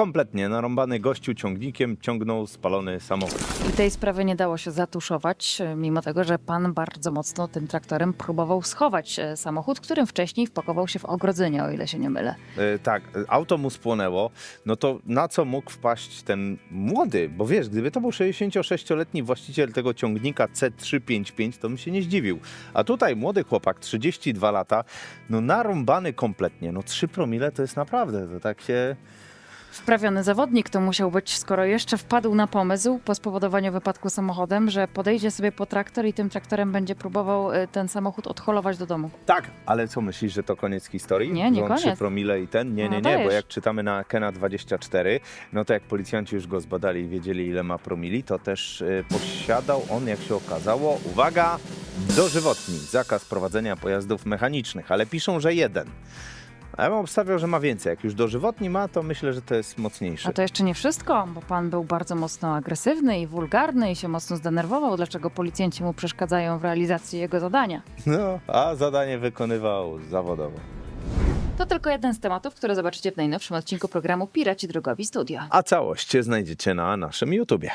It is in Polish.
kompletnie narąbany gościu ciągnikiem ciągnął spalony samochód. I tej sprawy nie dało się zatuszować, mimo tego, że pan bardzo mocno tym traktorem próbował schować e, samochód, którym wcześniej wpakował się w ogrodzenie, o ile się nie mylę. E, tak, e, auto mu spłonęło, no to na co mógł wpaść ten młody? Bo wiesz, gdyby to był 66-letni właściciel tego ciągnika C355, to bym się nie zdziwił. A tutaj młody chłopak, 32 lata, no narąbany kompletnie, no 3 promile to jest naprawdę, to tak się... Wprawiony zawodnik to musiał być, skoro jeszcze wpadł na pomysł po spowodowaniu wypadku samochodem, że podejdzie sobie po traktor i tym traktorem będzie próbował e, ten samochód odholować do domu. Tak, ale co myślisz, że to koniec historii? Nie, nie Że on 3 koniec. promile i ten? Nie, No, nie, nie, bo dajesz. jak czytamy na Kena 24, no to jak policjanci już go zbadali i wiedzieli ile ma promili, to też y, posiadał on, jak się okazało, uwaga, dożywotni zakaz prowadzenia pojazdów mechanicznych, ale piszą, że jeden. A ja bym obstawiał, że ma więcej. Jak już dożywotni ma, to myślę, że to jest mocniejsze. A to jeszcze nie wszystko, bo pan był bardzo mocno agresywny i wulgarny i się mocno zdenerwował, dlaczego policjanci mu przeszkadzają w realizacji jego zadania. No, a zadanie wykonywał zawodowo. To tylko jeden z tematów, które zobaczycie w najnowszym odcinku programu Piraci Drogowi Studio. A całość znajdziecie na naszym YouTubie.